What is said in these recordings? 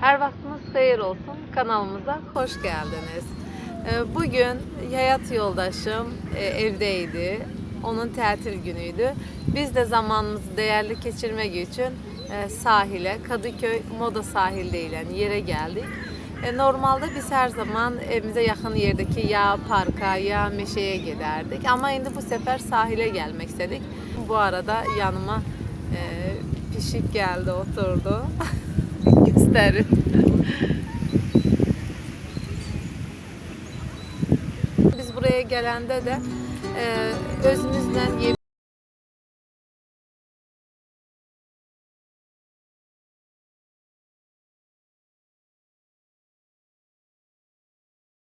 Her vaktiniz hayır olsun. Kanalımıza hoş geldiniz. Ee, Bugün hayat yoldaşım e, evdeydi. Onun tatil günüydü. Biz de zamanımızı değerli geçirmek için e, sahile, Kadıköy Moda sahil denilen yere geldik. E, Normalde biz her zaman evimize yakın yerdeki ya parka ya meşeye giderdik. Ama şimdi bu sefer sahile gelmek istedik. Bu arada yanıma pişik geldi oturdu. Gösterin. Biz buraya gelende de e,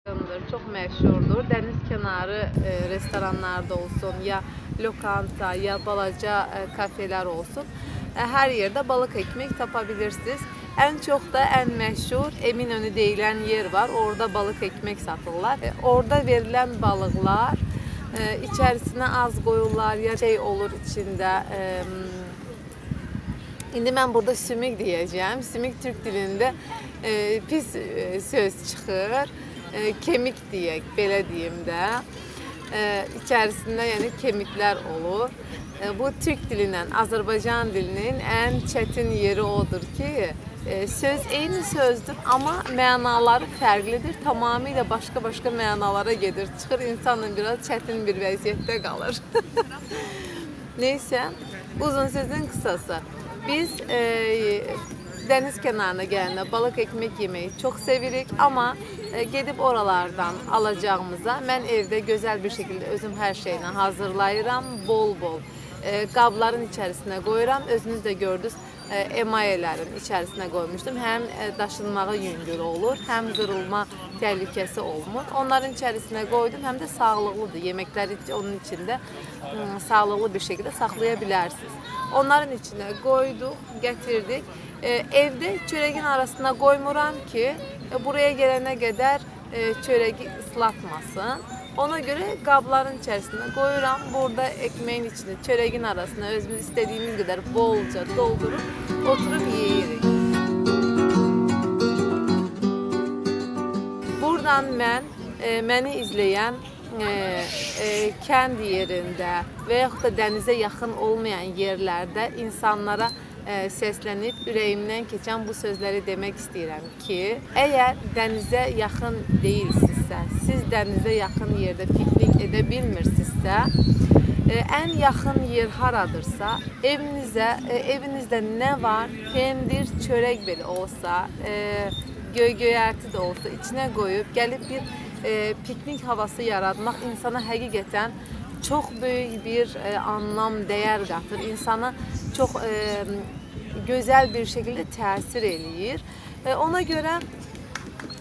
Yanıdır, çok meşhurdur. Deniz kenarı e, restoranlarda olsun ya lokanta ya balaca e, kafeler olsun. E, her yerde balık ekmek tapabilirsiniz. En çok da en meşhur Eminönü denilen yer var. Orada balık ekmek satırlar. E, orada verilen balıklar e, içerisine az koyurlar ya şey olur içinde e, Şimdi ben burada sümük diyeceğim. Sümük Türk dilinde pis söz çıxır. E, kemik diyək, belə deyim də. E, içərisində yəni kemiklər olur. Bu Türk dilindən Azərbaycan dilinin ən çətin yeri odur ki, söz eyni sözdür, amma mənaları fərqlidir. Tamamilə başqa-başqa mənalara gedir. Çıxır insanla biraz çətin bir vəziyyətdə qalır. Neyse, uzun sözün kısası. Biz e, deniz kenarına gelene balık ekmek yemeyi çok sevirik ama e, gedib oralardan alacağımıza ben evde güzel bir şekilde özüm her şeyini hazırlayıram, bol bol. E, qabların içərisinə qoyuram. Özünüz də gördünüz, e, emayələrin içərisinə qoymuşdum. Həm e, daşınmağı yüngül olur, həm qırılma təhlükəsi olmur. Onların içərisinə qoydum, həm də sağlıqlıdır. Yeməkləri onun içində ım, sağlıqlı bir şəkildə saxlaya bilərsiniz. Onların içine koyduk, getirdik. E, evde çöreğin arasına koymuram ki e, buraya gelene kadar e, çöreği ıslatmasın. Ona göre qabların içerisine koyuram. Burada ekmeğin içine, çöreğin arasına özümüz istediğimiz kadar bolca doldurup oturup yiyirik. Buradan mən e, məni izləyən e, e, kənd yerində və da dənizə yaxın olmayan yerlərdə insanlara e, səslənib ürəyimdən keçən bu sözləri demək istəyirəm ki, əgər dənizə yaxın deyilsinizsə, siz dənizə yaxın yerdə piknik edə bilmirsinizsə, e, ən yaxın yer haradırsa, evinizə, e, evinizdə nə var? Pendir, çörək belə olsa, e, göy göyərti də olsa içinə qoyub gəlib bir piknik havası yaratmaq insana həqiqətən çox böyük bir anlam, dəyər qatır. İnsana çox gözəl bir şəkildə təsir eləyir. Ona görə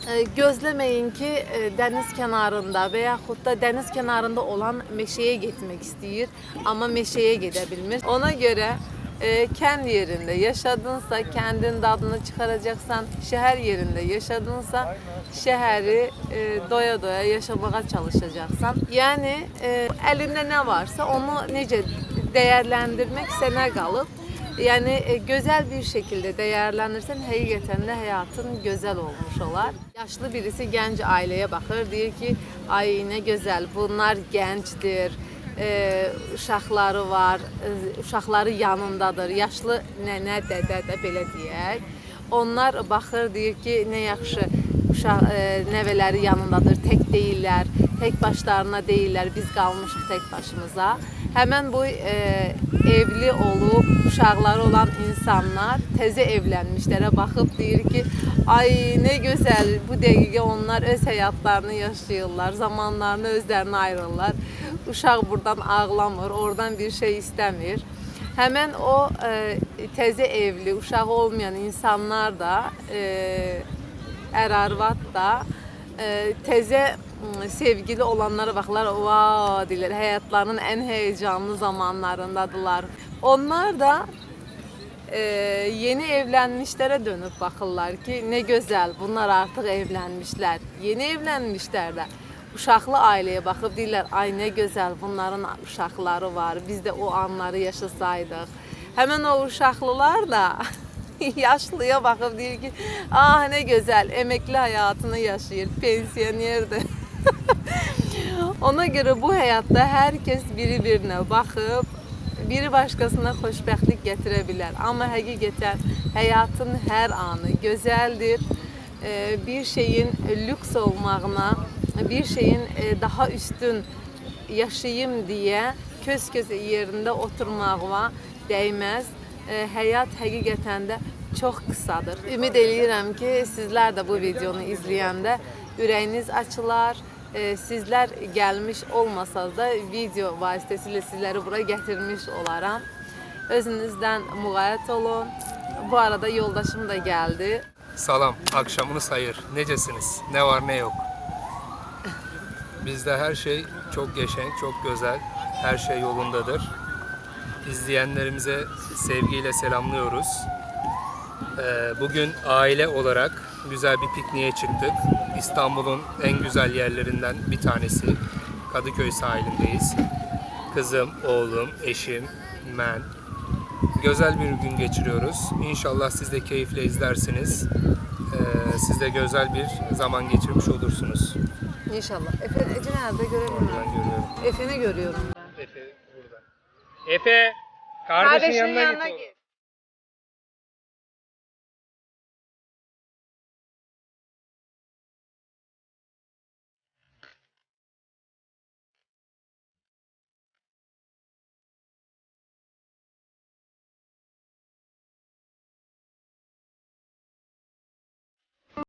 e, gözləməyin ki, e, dəniz kənarında və yaxud da dəniz kənarında olan meşəyə getmək istəyir, amma meşəyə gedə bilmir. Ona görə e, kendi yerinde yaşadınsa kendin dadını çıkaracaksan, şehir yerinde yaşadınsa şehri e, doya doya yaşamaya çalışacaksan. Yani elinde ne varsa onu nece değerlendirmek sana kalıp yani e, güzel bir şekilde değerlendirsen hakikaten de hayatın güzel olmuş olar. Yaşlı birisi genç aileye bakır diyor ki ay ne güzel bunlar gençtir e, uşaqları var, e, uşaqları yanındadır. Yaşlı nənə, dədə də belə deyək. Onlar baxır deyir ki, nə yaxşı uşaq e, nəvələri yanındadır, tək deyillər, tək başlarına deyillər. Biz qalmışıq tək başımıza. Həmin bu e, evli olub uşaqları olan insanlar təzə evlənmişlərə baxıb deyir ki, ay nə gözəl bu dəqiqə onlar öz həyatlarını yaşayırlar, zamanlarını özlərinə ayırırlar. Uşaq buradan ağlamır, oradan bir şey istəmir. Həmən o e, təzə evli, uşağı olmayan insanlar da e, ər arvad da e, təzə sevgili olanlara baxırlar, "Vau" deyirlər, həyatlarının ən həyəcanlı zamanlarındadılar. Onlar da e, yeni evlenmişlere dönüp bakırlar ki ne güzel bunlar artık evlenmişler. Yeni evlenmişler de uşaqlı aileye bakıp deyirlər ay ne güzel bunların uşaqları var. Biz de o anları yaşasaydıq. Hemen o uşaqlılar da yaşlıya bakıp diyor ki ah ne güzel emekli hayatını yaşıyor pensiyonerdir. Ona göre bu hayatta herkes biri birine bakıp biri başkasına xoşbəxtlik gətirə bilər. Amma həqiqətən həyatın hər anı gözəldir. Bir şeyin lüks olmağına, bir şeyin daha üstün yaşayayım diye köz közə yerində oturmağa dəyməz. Həyat həqiqətən də çox qısadır. Ümid eləyirəm ki, sizlər də bu videonu izləyəndə ürəyiniz açılar. Ee, Sizlər gəlmiş da video vasitəsilə sizləri bura gətirmiş olaram. Özünüzdən müğayət olun. Bu arada yoldaşım da gəldi. Salam, akşamınız hayır. Necesiniz? Ne var ne yok. Bizde her şey çok geçen, çok güzel. Her şey yolundadır. İzleyenlerimize sevgiyle selamlıyoruz. Ee, Bugün aile olarak güzel bir pikniğe çıktık. İstanbul'un en güzel yerlerinden bir tanesi. Kadıköy sahilindeyiz. Kızım, oğlum, eşim, ben. Güzel bir gün geçiriyoruz. İnşallah siz de keyifle izlersiniz. Ee, siz de güzel bir zaman geçirmiş olursunuz. İnşallah. Efe, Ece nerede göremiyorum. Ben görüyorum. Efe'ni görüyorum ben. Efe burada. Efe, Kardeşinin yanına git.